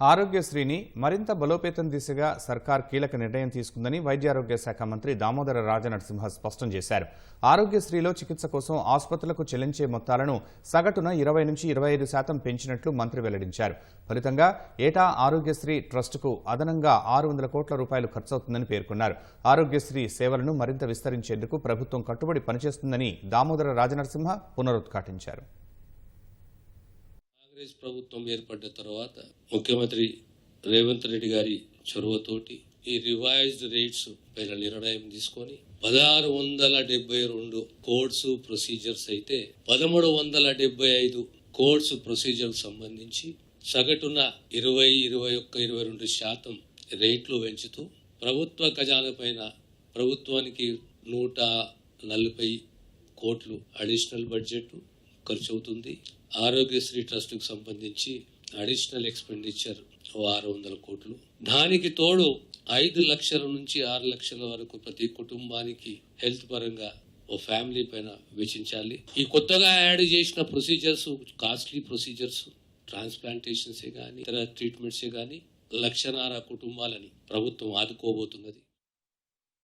ఆరోగ్యశ్రీని మరింత బలోపేతం దిశగా సర్కార్ కీలక నిర్ణయం తీసుకుందని వైద్యారోగ్య శాఖ మంత్రి దామోదర రాజనరసింహ స్పష్టం చేశారు. ఆరోగ్యశ్రీలో చికిత్స కోసం ఆసుపత్రులకు చెల్లించే మొత్తాలను సగటున ఇరవై నుంచి ఇరవై ఐదు శాతం పెంచినట్లు మంత్రి వెల్లడించారు. ఫలితంగా ఏటా ఆరోగ్యశ్రీ ట్రస్టుకు అదనంగా ఆరు వందల కోట్ల రూపాయలు ఖర్చవుతుందని పేర్కొన్నారు. ఆరోగ్యశ్రీ సేవలను మరింత విస్తరించేందుకు ప్రభుత్వం కట్టుబడి పనిచేస్తుందని దామోదర రాజనరసింహ పునరుద్ఘాటించారు. కాంగ్రెస్ ప్రభుత్వం ఏర్పడ్డ తర్వాత ముఖ్యమంత్రి రేవంత్ రెడ్డి గారి చొరవతోటి ఈ రివైజ్డ్ రేట్స్ పైన నిర్ణయం తీసుకొని పదహారు వందల డెబ్బై రెండు కోడ్స్ ప్రొసీజర్స్ అయితే పదమూడు వందల డెబ్బై ఐదు కోడ్స్ ప్రొసీజర్ సంబంధించి సగటున ఇరవై ఇరవై ఒక్క ఇరవై రెండు శాతం రేట్లు పెంచుతూ ప్రభుత్వ ఖజానా పైన ప్రభుత్వానికి నూట నలభై కోట్లు అడిషనల్ బడ్జెట్ ఖర్చు అవుతుంది ఆరోగ్యశ్రీ ట్రస్ట్కు సంబంధించి అడిషనల్ ఎక్స్పెండిచర్ ఆరు వందల కోట్లు. దానికి తోడు ఐదు లక్షల నుంచి ఆరు లక్షల వరకు ప్రతి కుటుంబానికి హెల్త్ పరంగా ఓ ఫ్యామిలీ పైన వెచ్చించాలి. ఈ కొత్తగా యాడ్ చేసిన ప్రొసీజర్స్ కాస్ట్లీ ప్రొసీజర్స్ ట్రాన్స్ప్లాంటేషన్సే కానీ ఇతర ట్రీట్మెంట్సే కానీ లక్షన్నర కుటుంబాలని ప్రభుత్వం ఆదుకోబోతున్నది.